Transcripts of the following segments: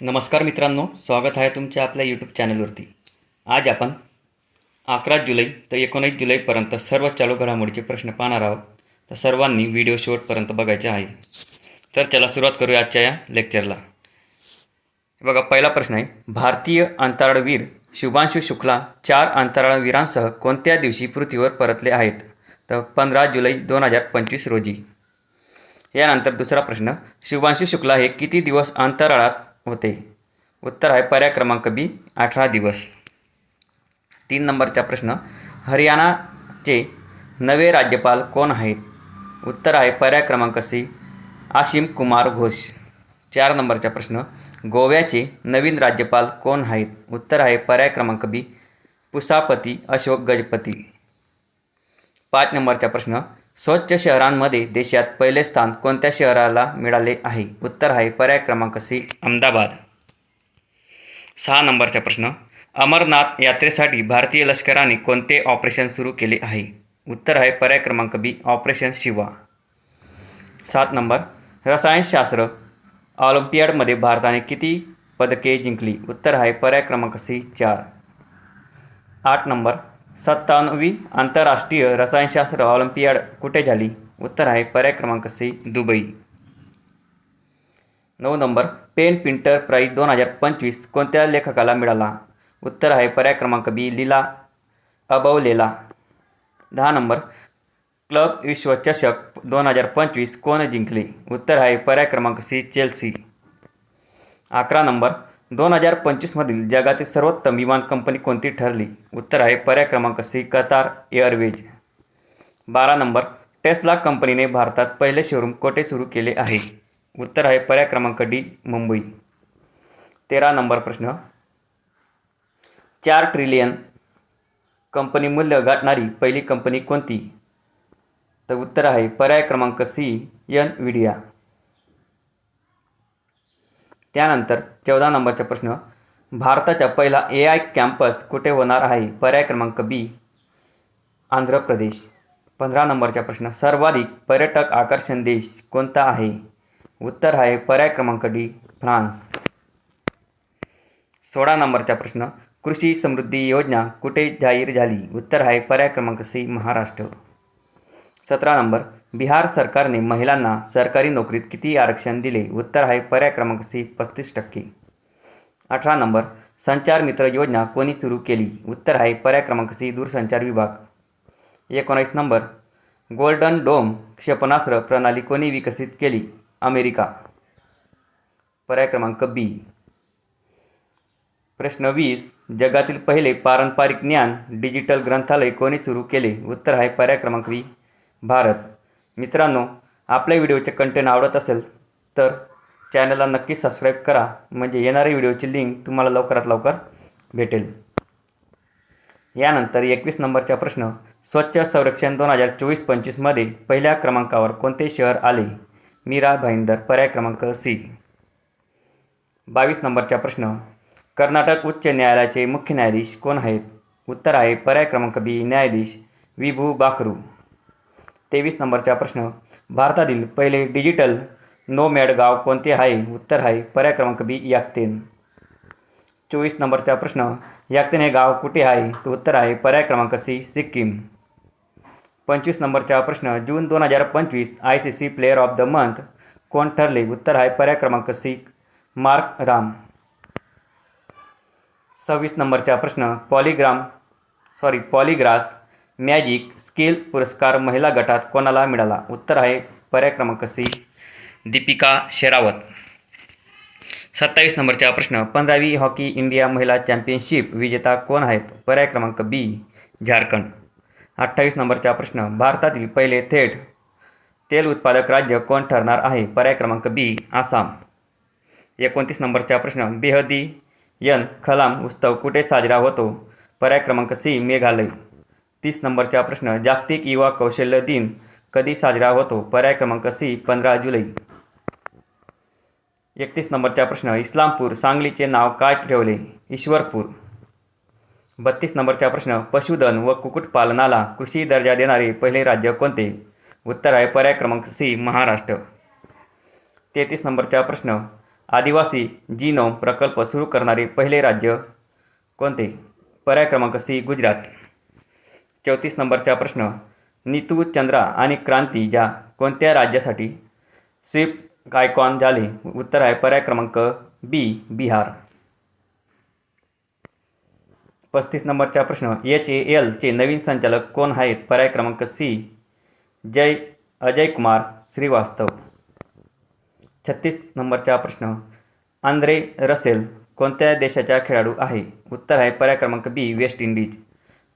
नमस्कार मित्रांनो स्वागत आहे तुमच्या आपल्या यूट्यूब चॅनलवरती आज आपण अकरा जुलै तर एकोणीस जुलैपर्यंत सर्व चालू घडामोडीचे प्रश्न पाहणार आहोत. तर सर्वांनी व्हिडिओ शेवटपर्यंत बघायचे आहे. तर चला सुरुवात करूया आजच्या या लेक्चरला बघा पहिला प्रश्न आहे भारतीय अंतराळवीर शुभांशु शुक्ला चार अंतराळवीरांसह कोणत्या दिवशी पृथ्वीवर परतले आहेत? तर पंधरा जुलै दोन हजार पंचवीस रोजी. यानंतर दुसरा प्रश्न शुभांशु शुक्ला हे किती दिवस अंतराळात होते. उत्तर आहे पर्याय क्रमांक बी अठरा दिवस. तीन नंबरचा प्रश्न हरियाणाचे नवे राज्यपाल कोण आहेत? उत्तर आहे पर्याय क्रमांक सी आशिम कुमार घोष. चार नंबरचा प्रश्न गोव्याचे नवीन राज्यपाल कोण आहेत? उत्तर आहे पर्याय क्रमांक बी पुसापती अशोक गजपती. पाच नंबरचा प्रश्न स्वच्छ शहरांमध्ये देशात पहिले स्थान कोणत्या शहराला मिळाले आहे? उत्तर आहे पर्याय क्रमांक सी अहमदाबाद. सहा नंबरचा प्रश्न. अमरनाथ यात्रेसाठी भारतीय लष्कराने कोणते ऑपरेशन सुरू केले आहे? उत्तर आहे पर्याय क्रमांक बी ऑपरेशन शिवा. सात नंबर. रसायनशास्त्र ऑलिम्पियाडमध्ये भारताने किती पदके जिंकली? उत्तर आहे पर्याय क्रमांक सी चार. आठ नंबर. सत्त्याण्णवी आंतरराष्ट्रीय रसायनशास्त्र ऑलिम्पियाड कुठे झाली? उत्तर आहे पर्याय क्रमांक सी दुबई. नऊ नंबर पेन पिंटर प्राईज दोन हजार पंचवीस कोणत्या लेखकाला मिळाला? उत्तर आहे पर्याय क्रमांक बी लीला अबवलेला. दहा नंबर क्लब विश्वचषक दोन हजार पंचवीस कोण जिंकले? उत्तर आहे पर्याय क्रमांक सी चेल्सी. अकरा नंबर दोन हजार पंचवीसमधील जगातील सर्वोत्तम विमान कंपनी कोणती ठरली? उत्तर आहे पर्याय क्रमांक सी कतार एअरवेज. बारा नंबर टेस्ला कंपनीने भारतात पहिले शोरूम कोठे सुरू केले आहे? उत्तर आहे पर्याय क्रमांक डी मुंबई. तेरा नंबर प्रश्न. चार ट्रिलियन कंपनी मूल्य गाठणारी पहिली कंपनी कोणती? तर उत्तर आहे पर्याय क्रमांक सी एन विडिया त्यानंतर चौदा नंबरचा प्रश्न भारताचा पहिला ए आय कॅम्पस कुठे होणार आहे? पर्याय क्रमांक बी आंध्र प्रदेश. पंधरा नंबरचा प्रश्न सर्वाधिक पर्यटक आकर्षण देश कोणता आहे? उत्तर आहे पर्याय क्रमांक डी फ्रान्स. सोळा नंबरचा प्रश्न कृषी समृद्धी योजना कुठे जाहीर झाली? उत्तर आहे पर्याय क्रमांक सी महाराष्ट्र. सतरा नंबर बिहार सरकारने महिलांना सरकारी नोकरीत किती आरक्षण दिले? उत्तर आहे पर्याय क्रमांक सी पस्तीस टक्के. अठरा नंबर संचार मित्र योजना कोणी सुरू केली? उत्तर आहे पर्याय क्रमांक सी दूरसंचार विभाग. एकोणीस नंबर गोल्डन डोम क्षेपणास्त्र प्रणाली कोणी विकसित केली? अमेरिका. पर्याय क्रमांक बी. प्रश्न वीस जगातील पहिले पारंपरिक ज्ञान डिजिटल ग्रंथालय कोणी सुरू केले? उत्तर आहे पर्याय क्रमांक बी भारत. मित्रांनो आपल्या व्हिडिओचे कंटेंट आवडत असेल तर चॅनलला नक्की सबस्क्राईब करा. म्हणजे येणाऱ्या व्हिडिओची लिंक तुम्हाला लवकरात लवकर भेटेल. यानंतर एकवीस नंबरचा प्रश्न स्वच्छ संरक्षण दोन हजार चोवीस पंचवीसमध्ये पहिल्या क्रमांकावर कोणते शहर आले? मीरा भाईंदर पर्याय क्रमांक सी. बावीस नंबरचा प्रश्न कर्नाटक उच्च न्यायालयाचे मुख्य न्यायाधीश कोण आहेत? उत्तर आहे पर्याय क्रमांक बी न्यायाधीश विभू बाकरू तेवीस नंबरचा प्रश्न. भारतातील पहिले डिजिटल नोमॅड गाव कोणते आहे? उत्तर आहे पर्याय क्रमांक बी याक्तेन. चोवीस नंबरचा प्रश्न याक्तेन हे गाव कुठे आहे? तर उत्तर आहे पर्याय क्रमांक सी सिक्कीम. पंचवीस नंबरचा प्रश्न जून दोन हजार पंचवीस I C C player of the month कोण ठरले? उत्तर आहे पर्याय क्रमांक सी मार्क राम. सव्वीस नंबरचा प्रश्न polygram sorry Polygras magic skill पुरस्कार महिला गटात कोणाला मिळाला? उत्तर आहे पर्याय क्रमांक सी. दीपिका शेरावत. सत्तावीस नंबरचा प्रश्न पंधरावी हॉकी इंडिया महिला चॅम्पियनशिप विजेता कोण आहेत? पर्याय क्रमांक बी झारखंड. अठ्ठावीस नंबरचा प्रश्न भारतातील पहिले थेट तेल उत्पादक राज्य कोण ठरणार आहे? पर्याय क्रमांक बी आसाम. एकोणतीस नंबरचा प्रश्न बेहदी यन खलाम उत्सव कुठे साजरा होतो? पर्याय क्रमांक सी मेघालय. तीस नंबरचा प्रश्न जागतिक युवा कौशल्य दिन कधी साजरा होतो? पर्याय क्रमांक सी पंधरा जुलै. एकतीस नंबरचा प्रश्न इस्लामपूर सांगलीचे नाव काय ठेवले? ईश्वरपूर. बत्तीस नंबरचा प्रश्न पशुधन व कुक्कुटपालनाला कृषी दर्जा देणारे पहिले राज्य कोणते? उत्तर आहे पर्याय क्रमांक सी महाराष्ट्र. तेहतीस नंबरचा प्रश्न आदिवासी जीनोम प्रकल्प सुरू करणारे पहिले राज्य कोणते? पर्याय क्रमांक सी गुजरात. चौतीस नंबरचा प्रश्न. नीतू चंद्रा आणि क्रांती या कोणत्या राज्यासाठी स्वीप गायकॉन झाले? उत्तर आहे पर्याय क्रमांक बी बिहार. पस्तीस नंबरचा प्रश्न. एच ए एलचे नवीन संचालक कोण आहेत? पर्याय क्रमांक सी जय अजय कुमार श्रीवास्तव. छत्तीस नंबरचा प्रश्न. आंद्रे रसेल कोणत्या देशाचा खेळाडू आहे? उत्तर आहे पर्याय क्रमांक बी वेस्ट इंडिज.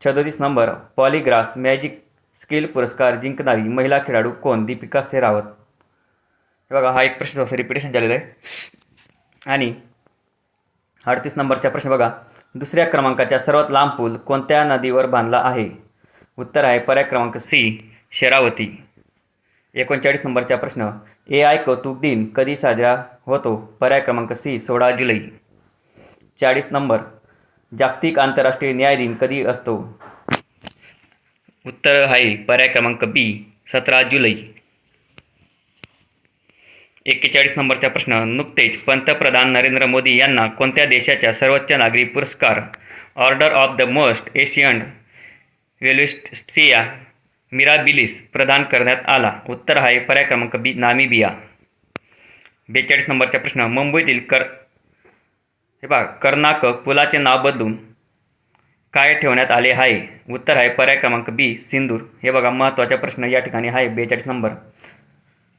सदोतीस नंबर पॉलीग्रास मॅजिक स्किल पुरस्कार जिंकणारी महिला खेळाडू कोण? दीपिका सेरावत. हे बघा हा एक प्रश्न असं रिपिटेशन झालेला आहे. आणि अडतीस नंबरचा प्रश्न बघा. दुसऱ्या क्रमांकाच्या सर्वात लांब पूल कोणत्या नदीवर बांधला आहे? उत्तर आहे पर्याय क्रमांक सी शरावती. एकोणचाळीस नंबरचा प्रश्न ए आय कौतुक दिन कधी साजरा होतो? पर्याय क्रमांक सी सोळा जुलै. चाळीस नंबर जागतिक आंतरराष्ट्रीय न्याय दिन कधी असतो? उत्तर आहे पर्याय क्रमांक बी सतरा जुलै. एक्केचाळीस नंबरचा प्रश्न नुकतेच पंतप्रधान नरेंद्र मोदी यांना कोणत्या देशाच्या सर्वोच्च नागरी पुरस्कार order of the most ancient Welwitschia mirabilis प्रदान करण्यात आला? उत्तर आहे पर्याय क्रमांक बी नामिबिया. बेचाळीस नंबरचा प्रश्न मुंबईतील कर हे पहा कर्नाक पुलाचे नाव बदलून काय ठेवण्यात आले आहे? उत्तर आहे पर्याय क्रमांक बी सिंदूर. हे बघा महत्त्वाचा प्रश्न या ठिकाणी आहे बेचाळीस नंबर.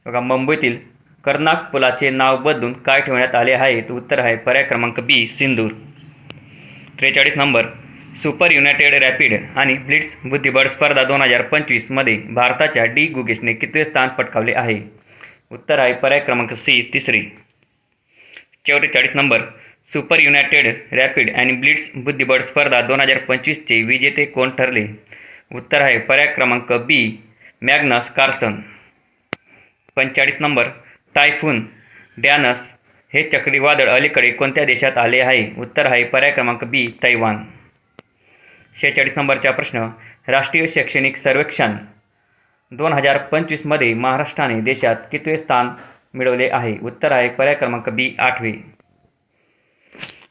बघा मुंबईतील कर्नाक पुलाचे नाव बदलून काय ठेवण्यात आले आहे? तर उत्तर आहे पर्याय क्रमांक बी सिंदूर. त्रेचाळीस नंबर. सुपर युनायटेड रॅपिड आणि ब्लिट्स बुद्धिबळ स्पर्धा दोन हजार पंचवीसमध्ये भारताच्या डी गुगेशने कितवे स्थान पटकावले आहे? उत्तर आहे पर्याय क्रमांक सी तिसरी. चौवेचाळीस नंबर. सुपर युनायटेड रॅपिड आणि ब्लिट्स बुद्धिबळ स्पर्धा दोन हजार पंचवीसचे विजेते कोण ठरले? उत्तर आहे पर्याय क्रमांक बी मॅग्नस कार्सन पंचेचाळीस नंबर टायफून डॅनस. हे चक्रीवादळ अलीकडे कोणत्या देशात आले आहे? उत्तर आहे पर्याय क्रमांक बी तैवान. शेहेचाळीस नंबरचा प्रश्न राष्ट्रीय शैक्षणिक सर्वेक्षण. दोन हजार पंचवीसमध्ये महाराष्ट्राने देशात कितवे स्थान मिळवले आहे उत्तर आहे पर्याय क्रमांक बी आठवे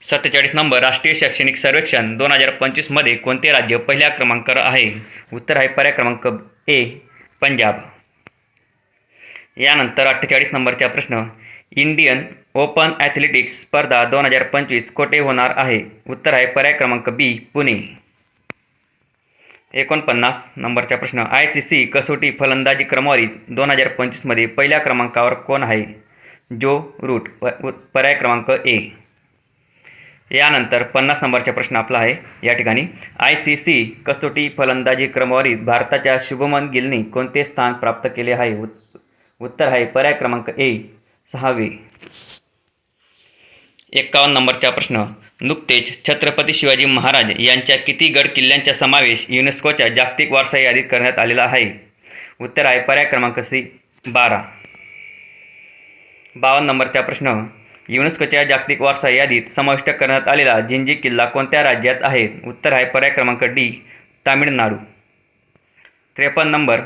सत्तेचाळीस नंबर राष्ट्रीय शैक्षणिक सर्वेक्षण दोन हजार पंचवीसमध्ये कोणते राज्य पहिल्या क्रमांकावर आहे? उत्तर आहे पर्याय क्रमांक ए पंजाब. यानंतर अठ्ठेचाळीस नंबरचा प्रश्न इंडियन ओपन ॲथलेटिक्स स्पर्धा दोन हजार पंचवीस कोठे होणार आहे? उत्तर आहे पर्याय क्रमांक बी पुणे. एकोणपन्नास नंबरचा प्रश्न आय सी सी कसोटी फलंदाजी क्रमवारीत दोन हजार पंचवीसमध्ये पहिल्या क्रमांकावर कोण आहे? जो रूट प उ- पर्याय क्रमांक ए. यानंतर पन्नास नंबरचा प्रश्न आपला आहे. या ठिकाणी आय सी सी कसोटी फलंदाजी क्रमवारीत भारताच्या शुभमन गिलने कोणते स्थान प्राप्त केले आहे? उत उत्तर आहे पर्याय क्रमांक ए सहावे. एकावन्न नंबरचा प्रश्न नुकतेच छत्रपती शिवाजी महाराज यांच्या किती गड किल्ल्यांचा समावेश युनेस्कोच्या जागतिक वारसा यादीत करण्यात आलेला आहे? उत्तर आहे पर्याय क्रमांक सी बारा. बावन्न नंबरचा प्रश्न युनेस्कोच्या जागतिक वारसा यादीत समाविष्ट करण्यात आलेला जिंजी किल्ला कोणत्या राज्यात आहे? उत्तर आहे पर्याय क्रमांक डी तामिळनाडू. त्रेपन्न नंबर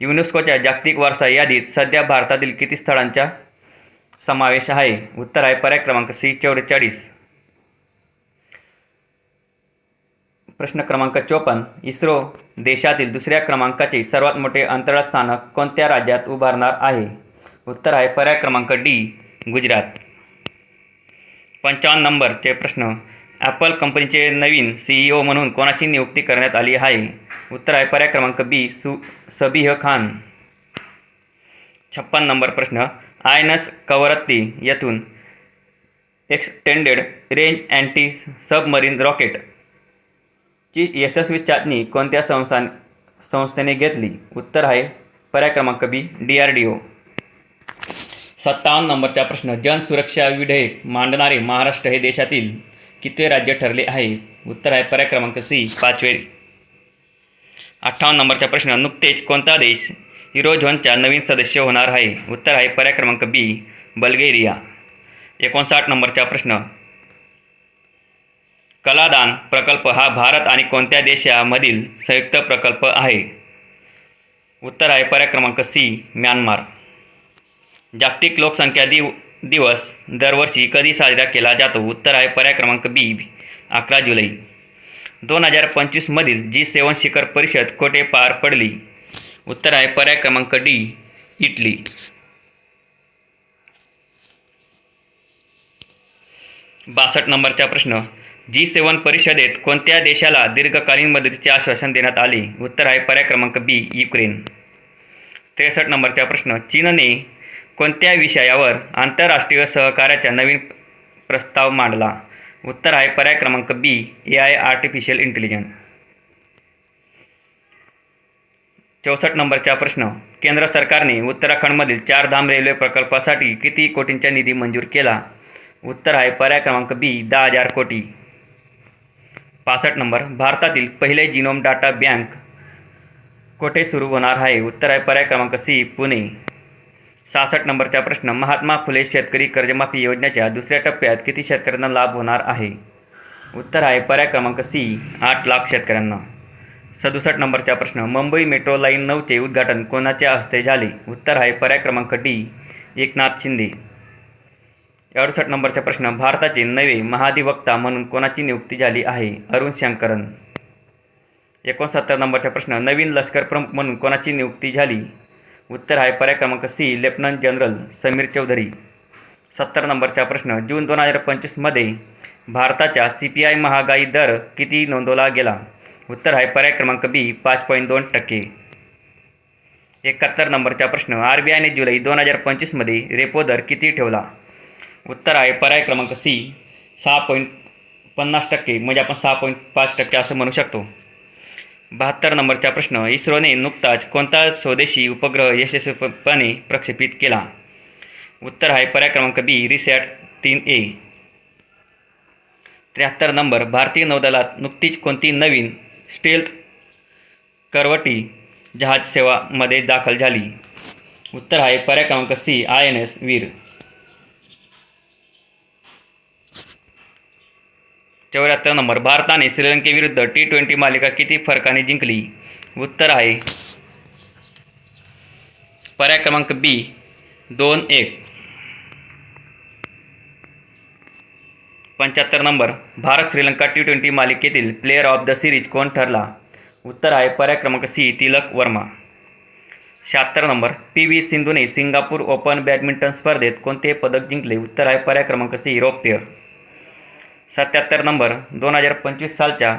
युनेस्कोच्या जागतिक वारसा यादीत सध्या भारतातील किती स्थळांचा समावेश आहे? उत्तर आहे पर्याय क्रमांक सी चौवेचाळीस. प्रश्न क्रमांक चोपन्न इस्रो देशातील दुसऱ्या क्रमांकाचे सर्वात मोठे अंतराळ स्थानक कोणत्या राज्यात उभारणार आहे? उत्तर आहे पर्याय क्रमांक डी गुजरात. पंचावन्न नंबरचे प्रश्न. ॲपल कंपनीचे नवीन सी ई ओ म्हणून कोणाची नियुक्ती करण्यात आली आहे? उत्तर आहे पर्याय क्रमांक बी सु सबिह खान. छप्पन नंबर प्रश्न. आय एन एस कवरत्ती येथून extended range anti submarine rocket ची यशस्वी चाचणी कोणत्या संस्थान संस्थेने घेतली? उत्तर आहे पर्याय क्रमांक B D R D O सत्तावन्न नंबरचा प्रश्न जन सुरक्षा विधेयक मांडणारे महाराष्ट्र हे देशातील कितवे राज्य ठरले आहे? उत्तर आहे पर्याय क्रमांक सी पाचवे अठ्ठावन्न नंबरचा प्रश्न नुकतेच कोणता देश युरोझोनचा नवीन सदस्य होणार आहे? उत्तर आहे पर्याय क्रमांक बी बल्गेरिया. एकोणसाठ नंबरचा प्रश्न कलादान प्रकल्प हा भारत आणि कोणत्या देशामधील संयुक्त प्रकल्प आहे? उत्तर आहे पर्याय क्रमांक सी म्यानमार. जागतिक लोकसंख्या दिव दिवस दरवर्षी कधी साजरा केला जातो? उत्तर आहे पर्याय क्रमांक बी अकरा जुलै. दोन हजार पंचवीसमधील जी सेवन शिखर परिषद कोठे पार पडली? उत्तर आहे पर्याय क्रमांक डी इटली. बासष्ट नंबरचा प्रश्न. जी सेवन परिषदेत कोणत्या देशाला दीर्घकालीन मदतीचे आश्वासन देण्यात आले? उत्तर आहे पर्याय क्रमांक बी युक्रेन. त्रेसष्ट नंबरचा प्रश्न. चीनने कोणत्या विषयावर आंतरराष्ट्रीय सहकार्याचा नवीन प्रस्ताव मांडला? उत्तर आहे पर्याय क्रमांक B A I artificial intelligence. चौसष्ट नंबरचा प्रश्न केंद्र सरकारने उत्तराखंडमधील चारधाम रेल्वे प्रकल्पासाठी किती कोटींचा निधी मंजूर केला? उत्तर आहे पर्याय क्रमांक बी दहा हजार कोटी. पासष्ट नंबर भारतातील पहिले जिनोम डाटा बँक कोठे सुरू होणार आहे? उत्तर आहे पर्याय क्रमांक सी पुणे. सहासष्ट नंबरचा प्रश्न महात्मा फुले शेतकरी कर्जमाफी योजनेच्या दुसऱ्या टप्प्यात किती शेतकऱ्यांना लाभ होणार आहे? उत्तर आहे पर्याय क्रमांक सी आठ लाख शेतकऱ्यांना. सदुसष्ट नंबरचा प्रश्न मुंबई मेट्रो लाईन नऊचे उद्घाटन कोणाच्या हस्ते झाले? उत्तर आहे पर्याय क्रमांक डी एकनाथ शिंदे. अडुसष्ट नंबरचा प्रश्न भारताचे नवे महाधिवक्ता म्हणून कोणाची नियुक्ती झाली आहे? अरुण शंकरन. एकोणसत्तर नंबरचा प्रश्न नवीन लष्कर प्रमुख म्हणून कोणाची नियुक्ती झाली? उत्तर आहे पर्याय क्रमांक C lieutenant general Sameer Chaudhary. सत्तर नंबरचा प्रश्न जून दोन हजार पंचवीसमध्ये भारताच्या सी पी आय महागाई दर किती नोंदवला गेला? उत्तर आहे पर्याय क्रमांक बी पाच पॉईंट दोन टक्के. एकाहत्तर नंबरचा प्रश्न आर बी आयने जुलै दोन हजार पंचवीसमध्ये रेपो दर किती ठेवला? उत्तर आहे पर्याय क्रमांक सी सहा पॉईंट पन्नास टक्के म्हणजे आपण सहा पॉईंट पाच टक्के असं म्हणू शकतो. बहात्तर नंबरचा प्रश्न इस्रोने नुकताच कोणता स्वदेशी उपग्रह यशस्वीपणे प्रक्षेपित केला? उत्तर आहे पर्याय क्रमांक बी रिसॅट तीन ए. त्र्याहत्तर नंबर भारतीय नौदलात नुकतीच कोणती नवीन स्टेल्थ करवटी जहाज सेवामध्ये दाखल झाली? उत्तर आहे पर्याय क्रमांक C I N S Veer. चौऱ्याहत्तर नंबर भारताने श्रीलंकेविरुद्ध टी ट्वेंटी मालिका किती फरकाने जिंकली? उत्तर आहे. पर्याय क्रमांक बी दोन एक. पंच्याहत्तर number Bharat Sri Lanka T twenty मालिकेतील प्लेअर ऑफ द सिरीज कोण ठरला? उत्तर आहे पर्याय क्रमांक सी तिलक वर्मा. शहात्तर नंबर पी व्ही सिंधूने सिंगापूर ओपन बॅडमिंटन स्पर्धेत कोणते पदक जिंकले? उत्तर आहे पर्याय क्रमांक सी रौप्य. सत्याहत्तर नंबर दोन हजार पंचवीस सालच्या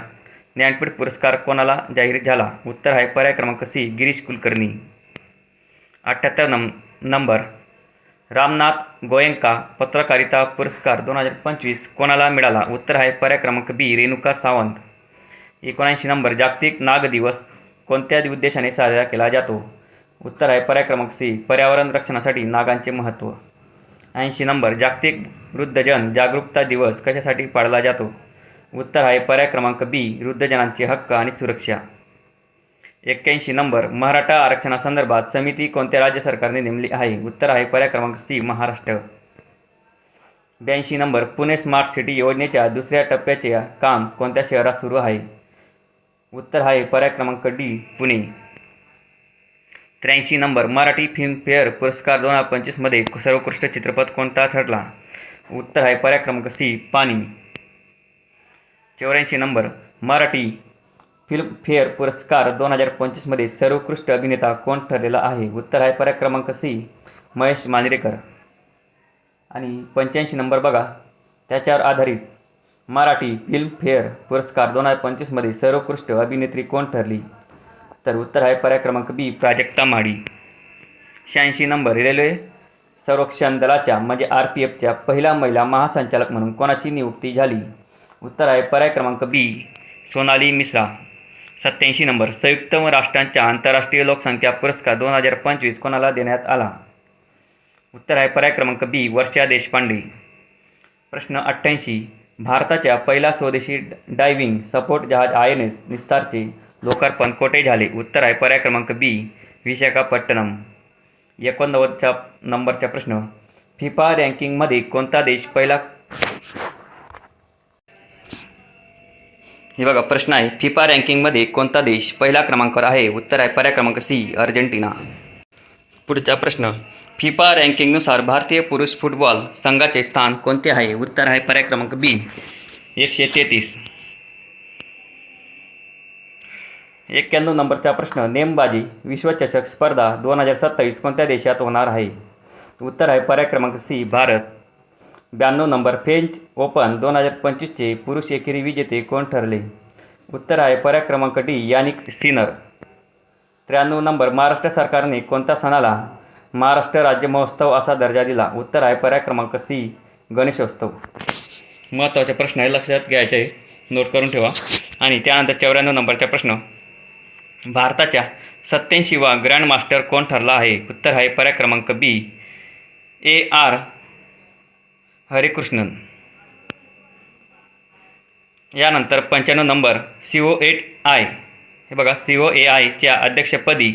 ज्ञानपीठ पुरस्कार कोणाला जाहीर झाला? उत्तर आहे पर्याय क्रमांक सी गिरीश कुलकर्णी. अठ्ठ्याहत्तर नम नंबर रामनाथ गोयंका पत्रकारिता पुरस्कार दोन हजार पंचवीस कोणाला मिळाला? उत्तर आहे पर्याय क्रमांक बी रेणुका सावंत. एकोणऐंशी नंबर जागतिक नाग दिवस कोणत्या उद्देशाने साजरा केला जातो? उत्तर आहे पर्याय क्रमांक सी पर्यावरण रक्षणासाठी नागांचे महत्त्व. ऐंशी नंबर जागतिक वृद्धजन जागरूकता दिवस कशासाठी पाळला जातो? उत्तर आहे पर्याय क्रमांक बी वृद्धजनांचे हक्क आणि सुरक्षा. एक्क्याऐंशी नंबर मराठा आरक्षणासंदर्भात समिती कोणत्या राज्य सरकारने नेमली आहे? उत्तर आहे पर्याय क्रमांक सी महाराष्ट्र. ब्याऐंशी नंबर पुणे स्मार्ट सिटी योजनेच्या दुसऱ्या टप्प्याचे काम कोणत्या शहरात सुरू आहे? उत्तर आहे पर्याय क्रमांक डी पुणे. त्र्याऐंशी नंबर मराठी फिल्मफेअर पुरस्कार दोन हजार पंचवीसमध्ये सर्वोत्कृष्ट चित्रपट कोणता ठरला? उत्तर आहे पर्याय क्रमांक सी पाणी. चौऱ्याऐंशी नंबर मराठी फिल्मफेअर पुरस्कार दोन हजार पंचवीसमध्ये सर्वोत्कृष्ट अभिनेता कोण ठरलेला आहे? उत्तर आहे पर्याय क्रमांक सी महेश मांजरेकर. आणि पंच्याऐंशी नंबर बघा त्याच्यावर आधारित मराठी फिल्मफेअर पुरस्कार दोन हजार पंचवीसमध्ये सर्वोत्कृष्ट अभिनेत्री कोण ठरली? तर उत्तर आहे पर्याय क्रमांक बी प्राजक्ता माडी. शहाऐंशी नंबर रेल्वे संरक्षण दलाच्या म्हणजे आर पी एफच्या पहिल्या महिला महासंचालक म्हणून कोणाची नियुक्ती झाली? उत्तर आहे पर्याय क्रमांक बी सोनाली मिश्रा. सत्याऐंशी नंबर संयुक्त राष्ट्रांच्या आंतरराष्ट्रीय लोकसंख्या पुरस्कार दोन हजार पंचवीस कोणाला देण्यात आला? उत्तर आहे पर्याय क्रमांक बी वर्षा देशपांडे. प्रश्न अठ्ठ्याऐंशी भारताच्या पहिला स्वदेशी डायव्हिंग सपोर्ट जहाज आय एन एस निस्तारचे लोकार्पण कोठे झाले. उत्तर आहे पर्याय क्रमांक बी विशाखापट्टणम. एकोणनव्वदच्या नंबरचा प्रश्न. फिफा रँकिंगमध्ये कोणता देश पहिला हे बघा प्रश्न आहे. फिफा रँकिंगमध्ये कोणता देश पहिल्या क्रमांकावर आहे? उत्तर आहे पर्याय क्रमांक सी अर्जेंटिना. पुढचा प्रश्न. फिफा रँकिंगनुसार भारतीय पुरुष फुटबॉल संघाचे स्थान कोणते आहे? उत्तर आहे पर्याय क्रमांक बी एकशे तेहतीस. एक्क्याण्णव नंबरचा प्रश्न नेमबाजी विश्वचषक स्पर्धा दोन हजार सत्तावीस कोणत्या देशात होणार आहे? उत्तर आहे पर्याय क्रमांक सी भारत. ब्याण्णव नंबर फ्रेंच ओपन दोन हजार पंचवीसचे पुरुष एकेरी विजेते कोण ठरले? उत्तर आहे पर्याय क्रमांक डी यानिक सिनर. त्र्याण्णव नंबर महाराष्ट्र सरकारने कोणत्या सणाला महाराष्ट्र राज्य महोत्सव असा दर्जा दिला? उत्तर आहे पर्याय क्रमांक सी गणेशोत्सव. महत्त्वाचे प्रश्न आहे लक्षात घ्यायचे नोट करून ठेवा. आणि त्यानंतर चौऱ्याण्णव नंबरचा प्रश्न भारताच्या सत्याऐंशीवा ग्रँडमास्टर कोण ठरला आहे? उत्तर आहे पर्याय क्रमांक बी. ए. आर. हरिकृष्णन. यानंतर पंच्याण्णव number C O eight I हे बघा सी ओ ए आयच्या अध्यक्षपदी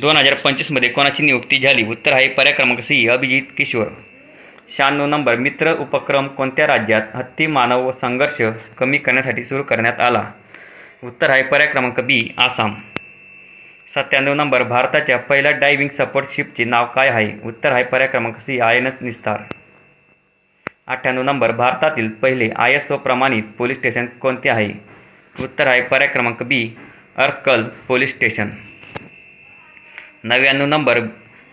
दोन हजार पंचवीसमध्ये कोणाची नियुक्ती झाली? उत्तर आहे पर्याय क्रमांक सी अभिजित किशोर. शहाण्णव नंबर मित्र उपक्रम कोणत्या राज्यात हत्ती मानव संघर्ष कमी करण्यासाठी सुरू करण्यात आला? उत्तर आहे पर्याय क्रमांक बी आसाम. सत्त्याण्णव नंबर भारताच्या पहिल्या डायव्हिंग सपोर्ट शिपचे नाव काय आहे? उत्तर आहे पर्याय क्रमांक सी आय एन एस निस्तार. अठ्ठ्याण्णव नंबर भारतातील पहिले आय एस ओ प्रमाणित पोलीस स्टेशन कोणते आहे? उत्तर आहे पर्याय क्रमांक बी अर्कल पोलीस स्टेशन. नव्याण्णव नंबर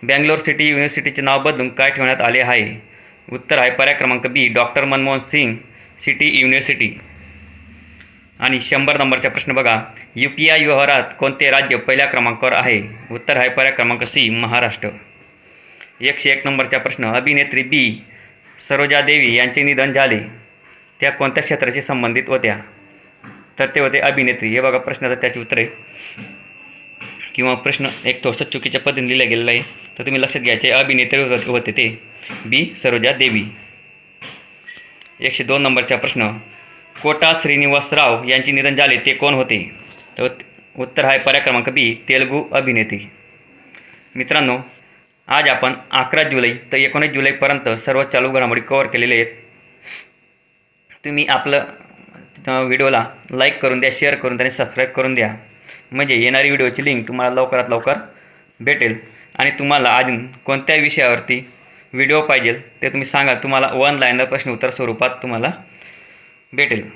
बँगलोर सिटी युनिव्हर्सिटीचे नाव बदलून काय ठेवण्यात आले आहे? उत्तर आहे पर्याय क्रमांक B doctor Manmohan Singh city university. आणि शंभर नंबरचा प्रश्न बघा. यू पी आय व्यवहारात कोणते राज्य पहिल्या क्रमांकावर आहे? उत्तर आहे पर्याय क्रमांक सी महाराष्ट्र. एकशे एक नंबरचा प्रश्न अभिनेत्री बी सरोजा देवी यांचे निधन झाले. त्या कोणत्या क्षेत्राशी संबंधित होत्या? तर ते होते अभिनेत्री. हे बघा प्रश्नाचं त्याचे उत्तरे. किंवा प्रश्न एक थोडंसं चुकीच्या पद्धतीने लिहिलं गेलेला आहे. तर तुम्ही लक्षात घ्यायचे अभिनेत्री होते ते. बी सरोजा देवी. एकशे दोन नंबरचा प्रश्न कोटा श्रीनिवासराव यांचे निधन झाले ते कोण होते? तर उत्तर आहे पर्याय क्रमांक बी तेलुगू अभिनेत्री. मित्रांनो आज आपण अकरा जुलै तर एकोणीस जुलैपर्यंत सर्व चालू घडामोडी कवर केलेले आहेत. तुम्ही आपलं व्हिडिओला लाईक करून द्या शेअर करून द्या आणि सबस्क्राईब करून द्या. म्हणजे येणारी व्हिडिओची लिंक तुम्हाला लवकरात लवकर भेटेल. आणि तुम्हाला अजून कोणत्या विषयावरती व्हिडिओ पाहिजे ते तुम्ही सांगा. तुम्हाला वन लाईनर प्रश्न उत्तर स्वरूपात तुम्हाला भेटेल.